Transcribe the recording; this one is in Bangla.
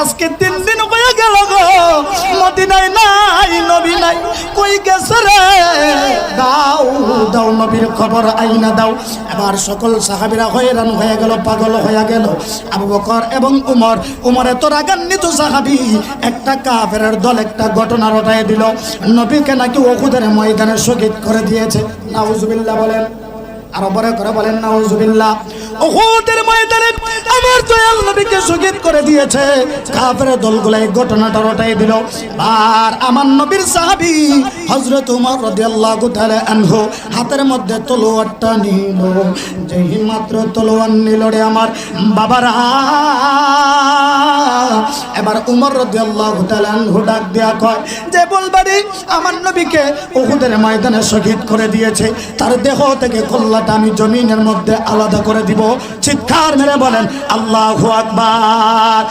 আজকে তিন দিন হয়ে গেল গো। মদিনায় নাই, নবী নাই। কই গেছে রে? দাও দাও নবীর খবর, আইনা দাও। এবার সকল সাহাবীরা হয়রান হয়ে গেল, পাগল হয়ে গেল। আবু বকর এবং উমর উমর এত রাগান্বিত সাহাবী। একটা কাফেরের দল একটা ঘটনা রটায় দিল। নবীকে নাকি ওহুদের ময়দানে শহীদ করে দিয়েছে। নাউজুবিল্লাহ বলেন। আরও বড় করে বলেন, নাউজুবিল্লাহ। ওহুদের ময়দানে আমার দয়াল নবীকে শহীদ করে দিয়েছে। কাফের দলগুলো এই ঘটনাটা রটাই দিল। আর আমার নবীর সাহাবী হযরত উমর রাদিয়াল্লাহু তাআলা আনহু হাতের মধ্যে তলোয়ারটা নিল। যেই মাত্র তলোয়ার নিল রে আমার বাবারা। এবার উমর রাদিয়াল্লাহু তাআলা ডাক দেয়া কয়, যে বলবাড়ি আমার নবীকে উহুদের ময়দানে শহীদ করে দিয়েছে, তার দেহ থেকে কল্লাটা আমি জমিনের মধ্যে আলাদা করে দিব। চিৎকার মেরে বলেন, আল্লাহু আকবার।